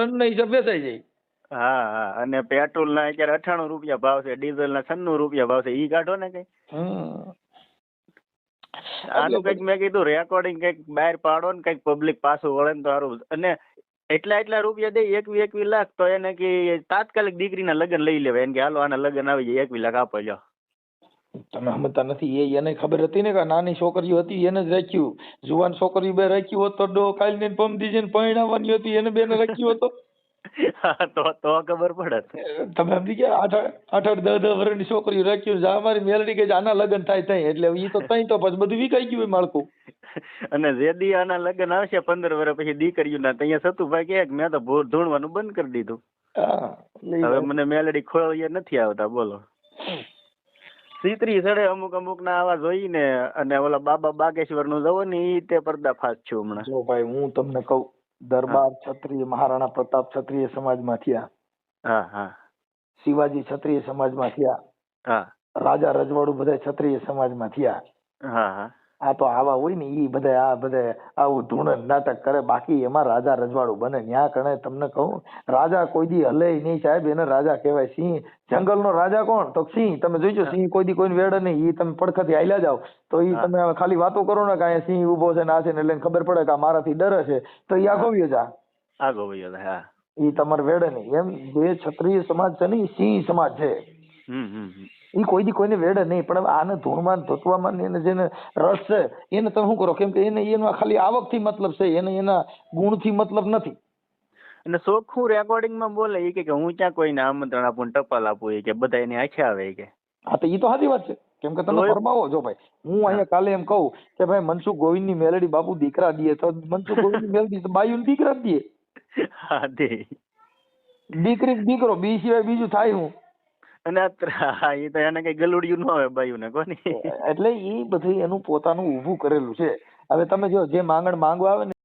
Ton ના હિસાબ વેચાઈ જાય. હા હા અને પેટ્રોલ ના અત્યારે અઠાણું રૂપિયા ભાવ છે ડીઝલ ના છન્નું રૂપિયા ભાવ છે ઈ કાઢો ને કઈ. આનું કંઈક મેં કીધું રેકોર્ડિંગ કંઈક બહાર પાડો ને કંઈક પબ્લિક પાછું વળે ને તો સારું. અને એટલા એટલા રૂપિયા દે એકવી એકવી લાખ તો એને કે તાત્કાલિક દીકરીના લગ્ન લઈ લેવાય. એને કે હાલો આના લગ્ન આવી જાય એકવી લાખ આપો લ્યો. તમે સમજતા નથી એ એને ખબર હતી ને કે નાની છોકરીઓ હતી એને જ રાખ્યું. જુવાન છોકરીઓ બે રાખ્યું હોત તો ડો કાલ ને પમ દીજે ને પરણાવવાની હતી એને બેને રાખ્યું હતો તો. તો ખબર પડે. તમે સમજી ગયા આઠ આઠ આઠ દસ દસ વર્ષની છોકરીઓ રાખ્યું જા અમારી મેલડી કે આના લગ્ન થાય ત્યાં એટલે ઈ તો ત્યાં તો પછી બધું વિકાઈ ગયું માળખું. અને જે દી આના લગ્ન આવશે પંદર વર્ષ પછી દીકરીઓના ત્યાં સતુભાઈ કહે કે મેં તો ધૂણવાનું બંધ કરી દીધું. હવે મને મેલડી ખોળીએ નથી આવતા બોલો. સીતરી સડે અમુક અમુક ના આવા જોઈને અને ઓલા બાબા બાગેશ્વરનું જવો ને ઈ તે પર્દાફાશ છું હમણાં. જો ભાઈ હું તમને કહું દરબાર ક્ષત્રિય મહારાણા પ્રતાપ ક્ષત્રિય સમાજમાં થયા. હા હા. શિવાજી ક્ષત્રિય સમાજમાં થયા. હા. રાજા રજવાડું બધા ક્ષત્રિય સમાજમાં થયા. હા હા. આ તો આવા હોય ને ઈ બધા આ બધા આવું ધૂણ નાટક કરે બાકી એમાં રાજા રજવાડું બને. ન્યા કણે તમને કહું રાજા કોઈ દી હલે નહીં સાહેબ એને રાજા કહેવાય સિંહ. જંગલનો રાજા કોણ? તો સિંહ. તમે જોઈજો સિંહ કોઈ દી કોઈને વેડે નહીં. ઈ તમે પડખેથી હાલ્યા જાવ તો ઈ તમે ખાલી વાતો કરો ને કે અહીંયા સિંહ ઊભો છે ને આ છે ને એટલે ખબર પડે કે આ મારાથી ડરે છે. તો એ આગો વયો જા આગો ભાઈ હા. ઈ તમારે વેડે નહીં. એમ જે ક્ષત્રિય સમાજ છે ને સિંહ સમાજ છે. હમ હમ. ઈ કોઈ દી કોઈને વેડે નહીં પણ આને ધૂળમાં ધોતવામાં ને એને જેને રસ છે એને તમે શું કરો? કેમ કે એને એનો ખાલી આવકથી મતલબ છે એને એના ગુણથી મતલબ નથી. અને ચોખ્ખું રેકોર્ડિંગમાં બોલે એ કે હું ક્યાં કોઈને આમંત્રણ આપું ને ટપાલ આપું કે બધા એની આંખે આવે કે. હા તો એ તો સાચી વાત છે. કેમ કે તમે ફરમાવો જો ભાઈ હું અહીંયા કાલે એમ કહું કે ભાઈ મનસુખ ગોવિંદની મેલડી બાપુ દીકરા દે તો મનસુખ ગોવિંદની મેલડી તો બાયુને દીકરા દે હા દીકરી દીકરો બી સિવાય બીજું થાય હું. અને એ તો એને કઈ ગલુડિયું ન આવે બાયું ને કોની? એટલે એ બધું એનું પોતાનું ઊભું કરેલું છે. હવે તમે જો, જે માંગણ માંગવા આવે ને